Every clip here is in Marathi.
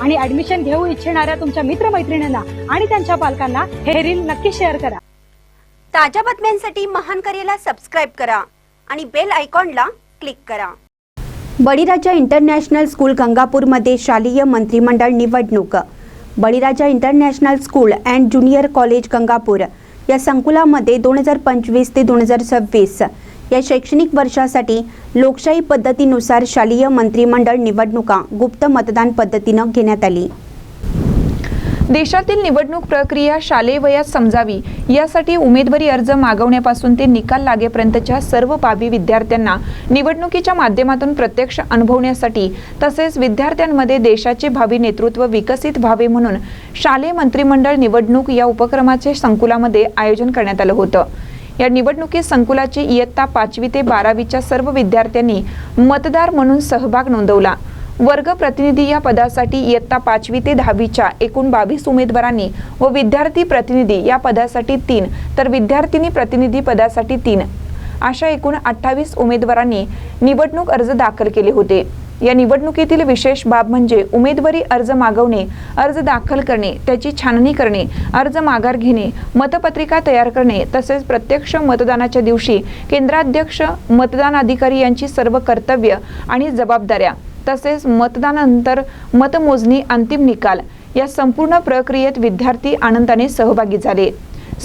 आणि ऍडमिशन घेऊ इच्छिणाऱ्या तुमच्या मित्रमैत्रिणींना आणि त्यांच्या पालकांना हे रील नक्की शेअर करा. ताज्या बातम्यांसाठी महान करेला सबस्क्राईब करा आणि बेल आयकॉनला क्लिक करा. बळीराजा इंटरनॅशनल स्कूल गंगापूरमध्ये शालेय मंत्रिमंडळ निवडणूक. Baliraja international school and junior college Gangapur. या संकुलामध्ये दोन हजार पंचवीस ते दोन हजार सव्वीस. या शैक्षणिक वर्षासाठी लोकशाही पद्धतीनुसार शालेय मंत्रिमंडळ निवडणुका गुप्त मतदान पद्धतीनं घेण्यात आली. देशातील निवडणूक प्रक्रिया शालेय वयात समजावी यासाठी उमेदवारी अर्ज मागवण्यापासून ते निकाल लागेपर्यंतच्या सर्व बाबी विद्यार्थ्यांना निवडणुकीच्या माध्यमातून प्रत्यक्ष अनुभवण्यासाठी तसेच विद्यार्थ्यांमध्ये देशाचे भावी नेतृत्व विकसित व्हावे म्हणून शालेय मंत्रिमंडळ निवडणूक या उपक्रमाचे संकुलामध्ये आयोजन करण्यात आलं होतं. या निवडणुकीत संकुलाची इयत्ता पाचवी ते बारावीच्या सर्व विद्यार्थ्यांनी मतदार म्हणून सहभाग नोंदवला. वर्ग प्रतिनिधी या पदासाठी इयत्ता पाचवी ते दहावीच्या एकूण बावीस उमेदवारांनी व विद्यार्थी प्रतिनिधी या पदासाठी तीन तर विद्यार्थिनी प्रतिनिधी पदासाठी तीन. अशा एकूण अठ्ठावीस उमेदवारांनी निवडणूक अर्ज दाखल केले होते. या निवडणुकीतील विशेष बाब म्हणजे उमेदवारी अर्ज मागवणे अर्ज दाखल करणे त्याची छाननी करणे अर्ज माघार घेणे मतपत्रिका तयार करणे तसेच प्रत्यक्ष मतदानाच्या दिवशी केंद्राध्यक्ष मतदान अधिकारी यांची सर्व कर्तव्य आणि जबाबदाऱ्या तसेच मतदानानंतर मतमोजणी अंतिम निकाल या संपूर्ण प्रक्रियेत विद्यार्थी आनंदाने सहभागी झाले.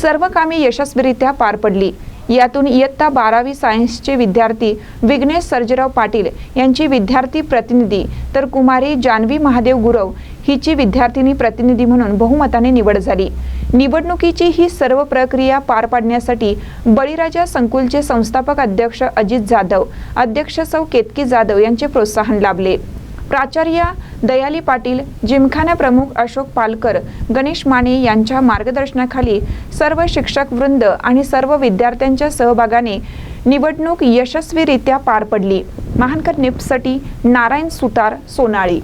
सर्व कामे यशस्वीरित्या पार पडली. यातून इयत्ता बारावी सायन्सचे विद्यार्थी विघ्नेश सर्जराव पाटील यांची विद्यार्थी प्रतिनिधी तर कुमारी जानवी महादेव गुरव हिची विद्यार्थिनी प्रतिनिधी म्हणून बहुमताने निवड झाली. निवडणुकीची ही सर्व प्रक्रिया पार पाडण्यासाठी बळीराजा संकुलचे संस्थापक अध्यक्ष अजित जाधव अध्यक्ष सौ केतकी जाधव यांचे प्रोत्साहन लाभले. प्राचार्य दयाली पाटील जिमखाना प्रमुख अशोक पालकर गणेश माने यांच्या मार्गदर्शनाखाली सर्व शिक्षक वृंद आणि सर्व विद्यार्थ्यांच्या सहभागाने निवडणूक यशस्वीरित्या पार पडली. महानकर निपसाठी नारायण सुतार सोनाळी.